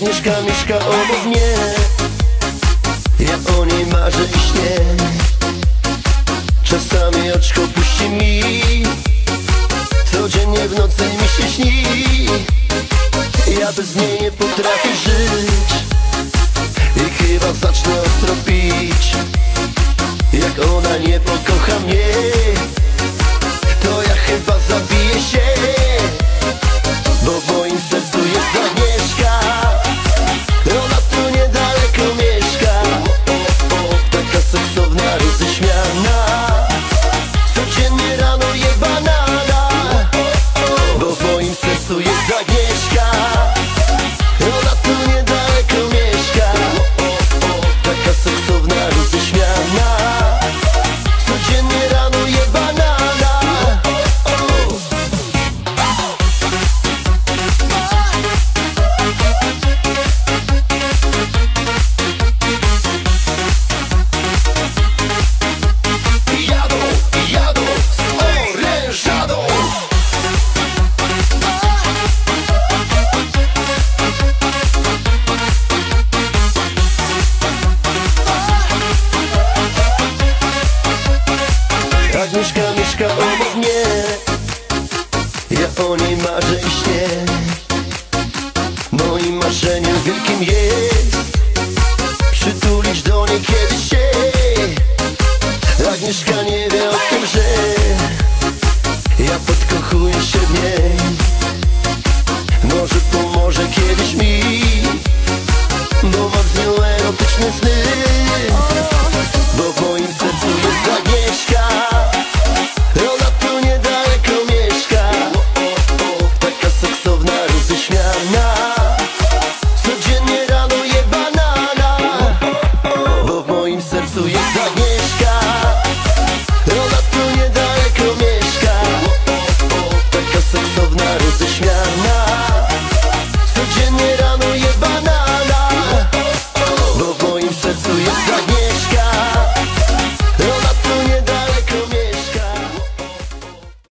Agnieszka mieszka obok mnie. Ja o niej marzę i śnię. Czasami oczko puści mi. Codziennie w nocy mi się śni. Ja bez niej nie potrafię żyć. I chyba zacznę ostro pić. Jak ona nie pokocha mnie. mieszka. Ona tu nie Agnieszka mieszka obok mnie. Ja o niej marzę i śnię. Moim marzeniem wielkim jest Przytulić do niej kiedyś się. Agnieszka nie wie o tym, że Ja podkochuję się w niej. Może pomoże kiedyś mi Bo mam z nią erotyczne sny.